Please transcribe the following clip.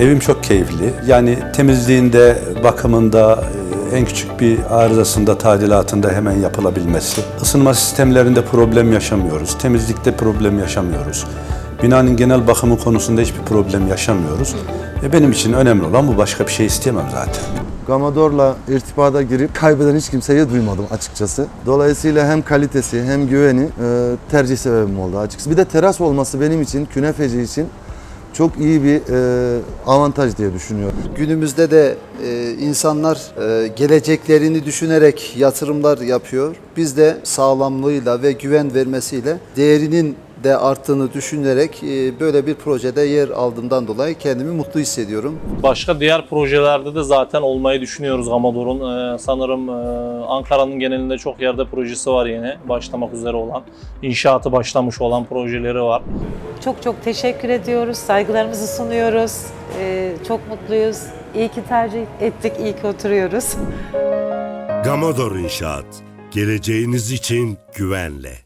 Evim çok keyifli. Yani temizliğinde, bakımında, e, en küçük bir arızasında, tadilatında hemen yapılabilmesi. Isınma sistemlerinde problem yaşamıyoruz. Temizlikte problem yaşamıyoruz. Binanın genel bakımı konusunda hiçbir problem yaşamıyoruz. E benim için önemli olan bu. Başka bir şey isteyemem zaten. Gamador'la irtibata girip kaybeden hiç kimseyi duymadım açıkçası. Dolayısıyla hem kalitesi hem güveni e, tercih sebebim oldu açıkçası. Bir de teras olması benim için, künefeci için çok iyi bir e, avantaj diye düşünüyorum. Günümüzde de e, insanlar e, geleceklerini düşünerek yatırımlar yapıyor. Biz de sağlamlığıyla ve güven vermesiyle değerinin de arttığını düşünerek e, böyle bir projede yer aldığımdan dolayı kendimi mutlu hissediyorum. Başka diğer projelerde de zaten olmayı düşünüyoruz Gamador'un. Ee, sanırım e, Ankara'nın genelinde çok yerde projesi var yine başlamak üzere olan. İnşaatı başlamış olan projeleri var. Çok çok teşekkür ediyoruz, saygılarımızı sunuyoruz. Çok mutluyuz. İyi ki tercih ettik, iyi ki oturuyoruz. Gamador İnşaat. Geleceğiniz için güvenle.